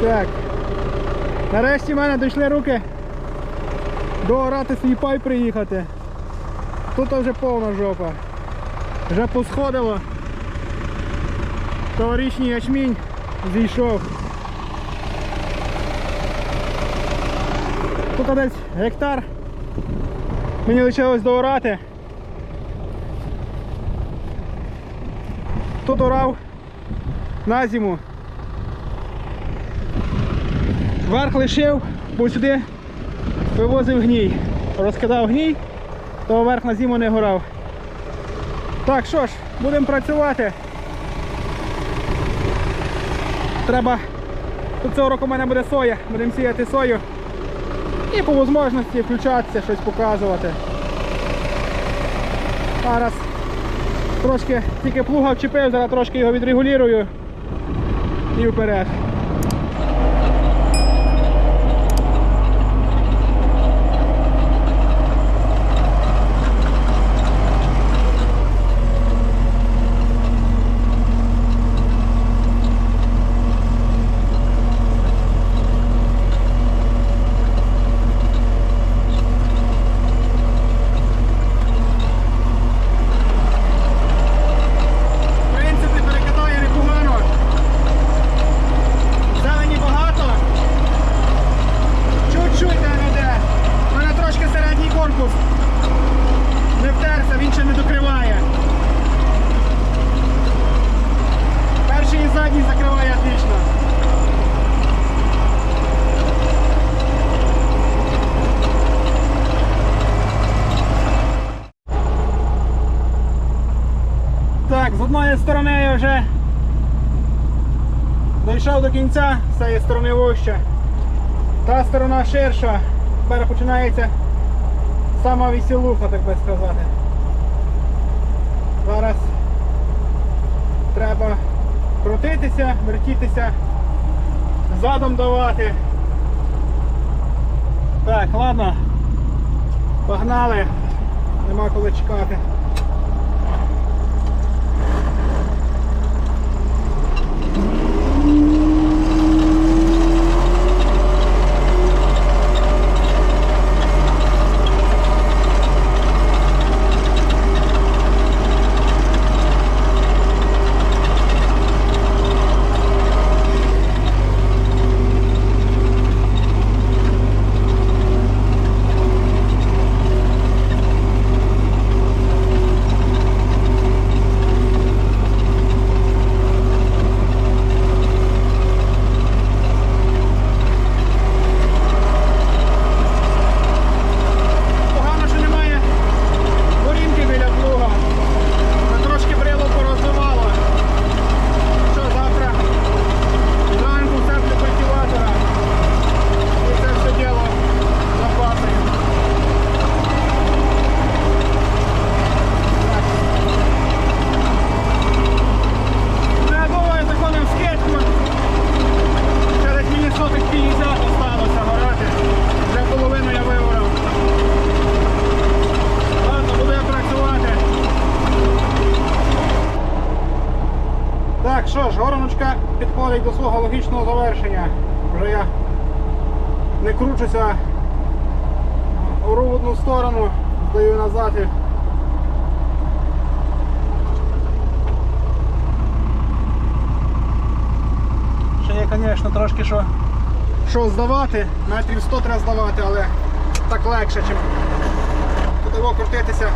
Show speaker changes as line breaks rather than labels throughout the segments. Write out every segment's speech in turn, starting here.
Так. Нарешті в мене дійшли руки доорати свій пай приїхати. Тут вже повна жопа. Вже посходило. Товаришній ячмінь зійшов. Тут десь гектар. Мені лишилось доорати. Тут орав на зиму. Верх лишив, бо сюди вивозив гній. Розкидав гній, то верх на зиму не горав. Так, що ж, будемо працювати. Треба. Тут цього року в мене буде соя, будемо сіяти сою. І по можливості включатися, щось показувати. Зараз трошки тільки плуга вчепив, зараз трошки його відрегулюю і вперед. В принципі, перекидає непогано. Зелені багато. Чуть-чуть там іде. У мене трошки середній корпус. Не втерся, він ще не докриває. Перший і задній закриває отлично. Так, з одної сторони я вже дійшов до кінця, з цієї сторони вужче. Та сторона ширша. Тепер починається сама веселуха, так би сказати. Зараз треба крутитися, вертітися, задом давати. Так, ладно. Погнали. Нема коли чекати. Погано, що немає горінки біля плуга. Ми трошки брило порозвивало. Що завтра зранку все для культиватора. І це все діло запасуємо. Ну, я думаю, заходимо в скидку. Ще десь мені сотих 50 осталося горати. Вже половину я виворав. Ладно, буду я працювати. Так, що ж, гороночка підходить до свого логічного завершення. Вже я не кручуся ору в сторону, здаю назад. Ще є, звісно, трошки що, що здавати. Метрів 100 треба здавати, але так легше, чим туди крутитися.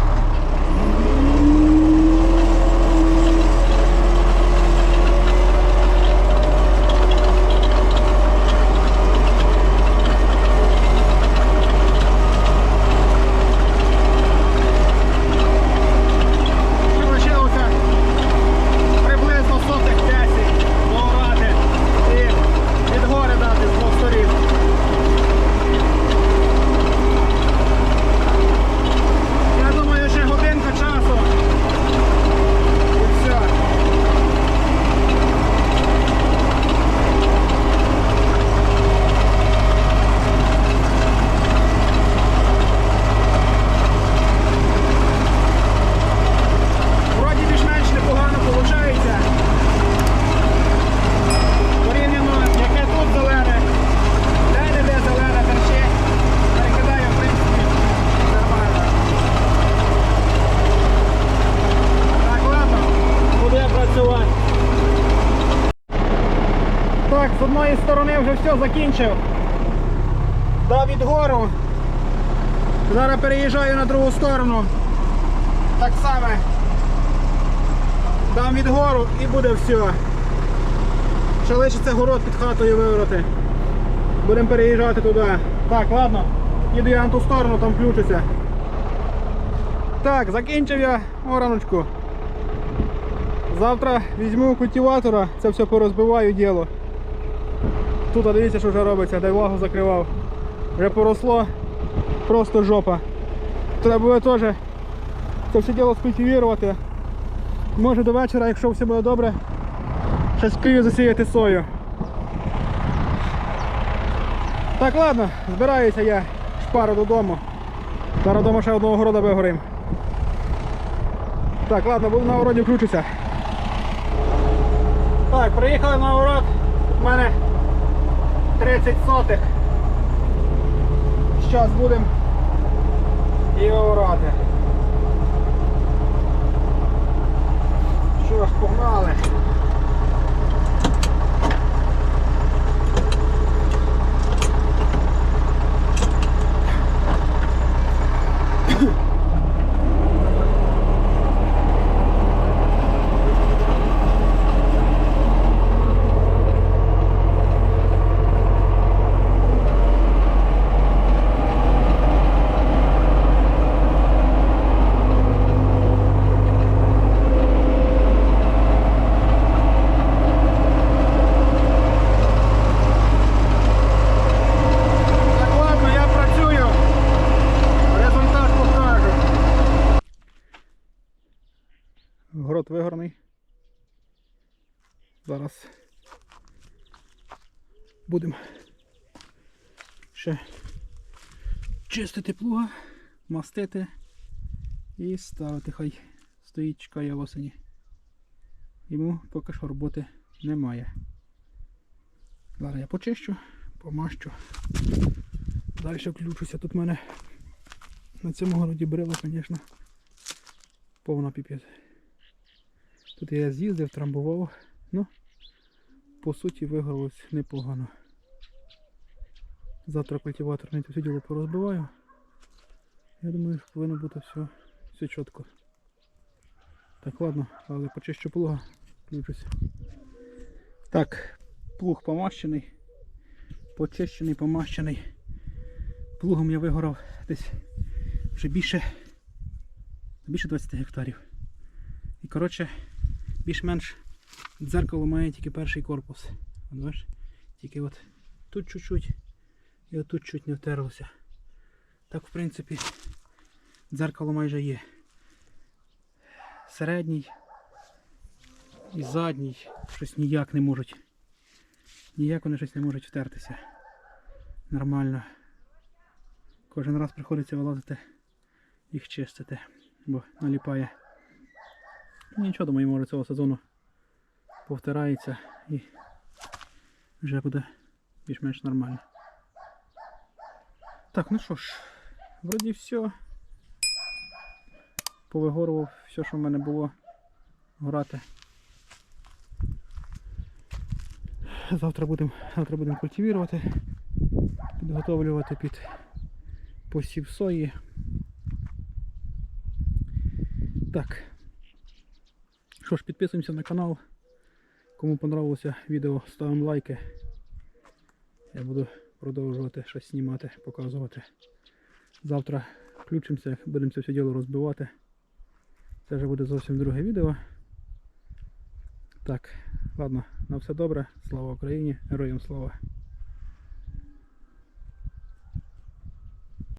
Ще лишилося приблизно сотих 10 доорати і від гори дати з двох сторін. Я думаю, що Так, з одної сторони вже все закінчив. Дав відгору. Зараз переїжджаю на другу сторону. Так само. Дам відгору і буде все. Ще лишиться город під хатою виворoti. Будемо переїжджати туди. Так, ладно. Їду я на ту сторону, там включуся. Так, закінчив я ораночку. Завтра візьму культиватора, це все порозбиваю діло. Тут дивіться, що вже робиться, де влагу закривав. Вже поросло, просто жопа. Треба буде теж це все діло скультивувати. Може до вечора, якщо все буде добре, ще спію засіяти сою. Так, ладно, збираюся я шпару додому. Зараз вдома ще одного города вигорим. Так, ладно, буду на городі включуся. Так, приїхали на город. У мене 30 сотих. Зараз будемо і орати. Що ж, погнали. Так, ладно, я працюю. Результат покажу. Город вигорний. Зараз будемо ще чистити плуга, мастити і ставити. Хай стоїть, чекає осені. Йому поки що роботи немає. Зараз я почищу, помащу. Далі включуся. Тут в мене на цьому городі брила, звісно, повна піпець. Тут я з'їздив, трамбував, ну, по суті, вигралось непогано. Завтра культиватор це все діло порозбиваю. Я думаю, що повинно бути все, все чітко. Так, ладно, але почищу плуга, включуся. Так, плуг помащений, почищений, помащений. Плугом я вигорав десь вже більше, більше 20 гектарів. І коротше, більш-менш дзеркало має тільки перший корпус. Бачиш? Тільки от тут чуть-чуть і от тут чуть не втерлося. Так, в принципі, дзеркало майже є. Середній і задній щось ніяк не можуть. Ніяк вони щось не можуть втертися. Нормально. Кожен раз приходиться вилазити їх чистити, бо наліпає. Ну, Нічого, думаю, може цього сезону повтирається і вже буде більш-менш нормально. Так, ну що ж, вроді все. Повигорував все, що в мене було грати. Завтра будемо завтра будем культивувати, підготовлювати під посів сої. Так. Що ж, підписуємося на канал. Кому понравилося відео, ставимо лайки. Я буду продовжувати щось знімати, показувати. Завтра включимося, будемо це все діло розбивати. Це вже буде зовсім друге відео. Так, ладно, на все добре. Слава Україні, героям слава!